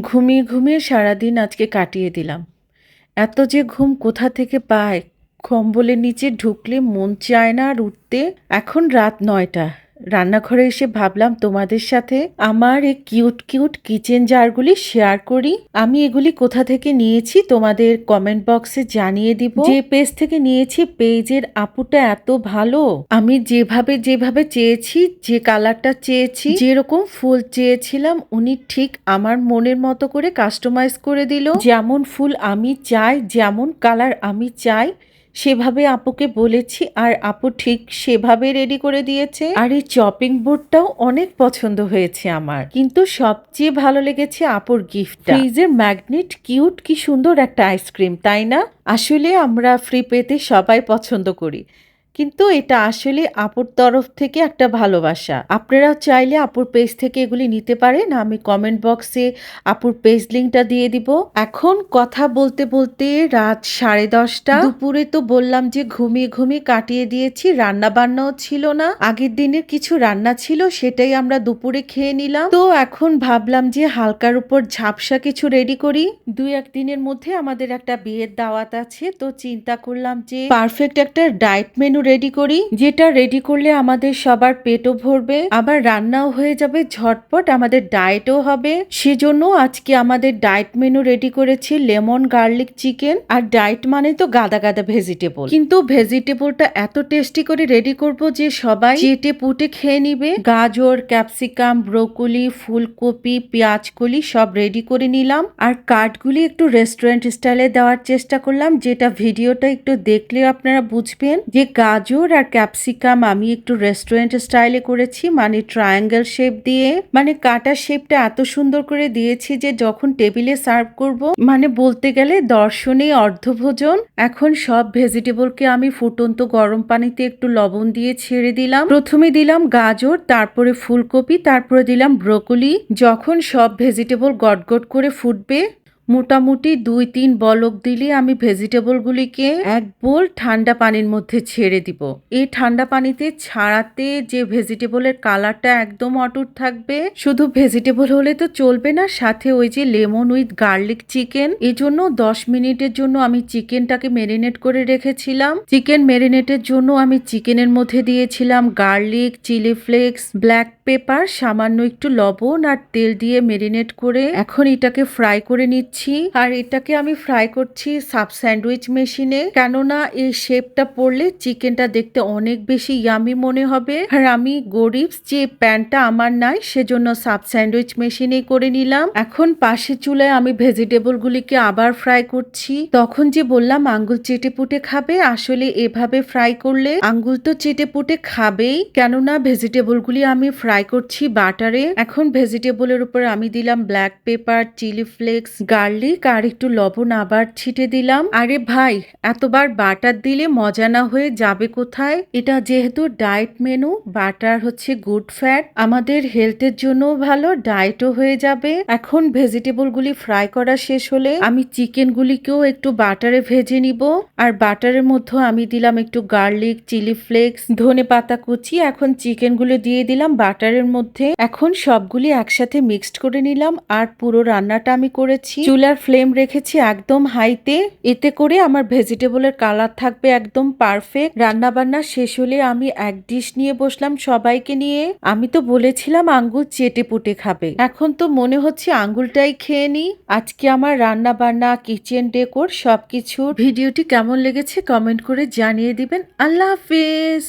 ঘুমিয়ে ঘুমিয়ে সারাদিন আজকে কাটিয়ে দিলাম। এত যে ঘুম কোথা থেকে পায়? কম্বলের নিচে ঢুকলে মন চায় না আর উঠতে। এখন রাত নয়টা। রান্নাঘরে এসে ভাবলাম তোমাদের সাথে আমার এই কিউট কিউট কিচেন জারগুলি শেয়ার করি। আমি এগুলি কোথা থেকে নিয়েছি তোমাদের কমেন্ট বক্সে জানিয়ে দিব। যে পেজ থেকে নিয়েছি পেজের আপুটা এত ভালো। আমি যেভাবে যেভাবে চেয়েছি, যে কালারটা চেয়েছি, যেরকম ফুল চেয়েছিলাম, উনি ঠিক আমার মনের মতো করে কাস্টমাইজ করে দিল। যেমন ফুল আমি চাই, যেমন কালার আমি চাই সেভাবে আপুকে বলেছি আর আপু ঠিক সেভাবে রেডি করে দিয়েছে। আর এই চপিং বোর্ডটাও অনেক পছন্দ হয়েছে আমার। কিন্তু সবচেয়ে ভালো লেগেছে আপুর গিফট ফ্রিজের ম্যাগনেট কিউট কি সুন্দর একটা আইসক্রিম তাই না? আসলে আমরা ফ্রি পেতে সবাই পছন্দ করি। কিন্তু এটা আসলে আপুর তরফ থেকে একটা ভালোবাসা। আপনারা চাইলে আপুর পেজ থেকে এগুলি নিতে পারেন। আমি কমেন্ট বক্সে আপুর পেজ লিঙ্কটা দিয়ে দিব। এখন কথা বলতে বলতে রাত সাড়ে দশটা। দুপুরে তো বললাম যে ঘুমিয়ে ঘুমিয়ে কাটিয়ে দিয়েছি রান্না বান্নাও ছিল না। আগের দিনের কিছু রান্না ছিল, সেটাই আমরা দুপুরে খেয়ে নিলাম। তো এখন ভাবলাম যে হালকার উপর ঝাপসা কিছু রেডি করি। দুই এক দিনের মধ্যে আমাদের একটা বিয়ের দাওয়াত আছে, তো চিন্তা করলাম যে পারফেক্ট একটা ডায়েট মেনু রেডি করি। যেটা রেডি করলে আমাদের সবার পেটও ভরবে, আবার রান্নাও হয়ে যাবে, ঝটপট আমাদের ডায়েটও হবে। সেজন্য আজকে আমাদের ডায়েট মেনু রেডি করেছি লেমন গার্লিক চিকেন আর ডায়েট মানে তো গাদা গাদা ভেজিটেবল কিন্তু ভেজিটেবলটা এত টেস্টি করে রেডি করব যে সবাই চেটে পুটে খেয়ে নিবে। গাজর ক্যাপসিকাম ব্রোকলি ফুলকপি, পেঁয়াজকলি সব রেডি করে নিলাম। আর কাঠগুলি একটু রেস্টুরেন্ট স্টাইলে দেওয়ার চেষ্টা করলাম, যেটা ভিডিওটা একটু দেখলে আপনারা বুঝবেন যে গাজর আর ক্যাপসিকাম আমি একটু রেস্টুরেন্ট স্টাইলে করেছি মানে ট্রায়াঙ্গেল শেপ দিয়ে। মানে কাটা শেপটা এত সুন্দর করে দিয়েছি যে যখন টেবিলে সার্ভ করব মানে বলতে গেলে দর্শনে অর্ধভোজন। এখন সব ভেজিটেবলকে আমি ফুটন্ত গরম পানিতে একটু লবণ দিয়ে ছেড়ে দিলাম। প্রথমে দিলাম গাজর, তারপরে ফুলকপি, তারপরে দিলাম ব্রোকলি। যখন সব ভেজিটেবল গটগট করে ফুটবে মোটামুটি দুই তিন বলক দিলে আমি ভেজিটেবলগুলিকে এক বোল ঠান্ডা পানির মধ্যে ছেড়ে দিব। এই ঠান্ডা পানিতে ছাড়াতে যে ভেজিটেবলের কালারটা একদম অটুট থাকবে, শুধু ভেজিটেবল হলে তো চলবে না, সাথে ওই যে লেমন উইথ গার্লিক চিকেন এজন্য দশ মিনিটের জন্য আমি চিকেনটাকে মেরিনেট করে রেখেছিলাম। চিকেন মেরিনেটের জন্য আমি চিকেনের মধ্যে দিয়েছিলাম garlic, chilli flakes, black pepper, সামান্য একটু লবণ আর তেল দিয়ে মেরিনেট করে এখন এটাকে ফ্রাই করে নিচ্ছি। আর এটাকে আমি ফ্রাই করছি সাব স্যান্ডউইচ মেশিনে কেননা এই শেপটা পড়লে চিকেনটা দেখতে অনেক বেশি ইয়ামি মনে হবে। আর আমি গরিব, যে প্যানটা আমার নাই, সেজন্য সাব স্যান্ডউইচ মেশিনে করে নিলাম। এখন পাশে চুলায় আমি ভেজিটেবল গুলিকে আবার ফ্রাই করছি। তখন যে বললাম আঙ্গুল চেটে পুটে খাবে, আসলে এভাবে ফ্রাই করলে আঙ্গুল তো চেটে পুটে খাবেই। কেননা ভেজিটেবল গুলি আমি ফ্রাই করছি বাটারে এখন ভেজিটেবলের উপর আমি দিলাম black pepper chilli flakes garlic আর একটু লবণ আবার ছিটে দিলাম। আরে ভাই, এতবার বাটার দিলে মজা না হয়ে যাবে কোথায়? এটা যেহেতু ডায়েট মেনু, বাটার হচ্ছে গুড ফ্যাট। আমাদের হেলথের জন্য ভালো, ডায়েটও হয়ে যাবে। এখন ভেজিটেবল গুলি ফ্রাই করা শেষ হলে আমি চিকেন গুলিকেও একটু বাটারে ভেজে নিব। আর বাটারের মধ্যে আমি দিলাম একটু গার্লিক, চিলি ফ্লেক্স, ধনে পাতা কুচি। এখন চিকেনগুলো দিয়ে দিলাম বাটারের মধ্যে। এখন সবগুলি একসাথে মিক্সড করে নিলাম। আর পুরো রান্নাটা আমি করেছি। চুলার ফ্লেম রেখেছি একদম হাইতে এতে করে আমার ভেজিটেবলের কালার থাকবে একদম পারফেক্ট রান্না বান্না শেষ হলে আমি এক ডিশ নিয়ে বসলাম সবাইকে নিয়ে। আমি তো বলেছিলাম আঙ্গুল চেটে পুটে খাবে। এখন তো মনে হচ্ছে আঙ্গুলটাই খেয়ে নি আজকে আমার রান্না বান্না কিচেন ডেকোর সবকিছু ভিডিওটি কেমন লেগেছে কমেন্ট করে জানিয়ে দিবেন। আল্লাহ হাফিজ!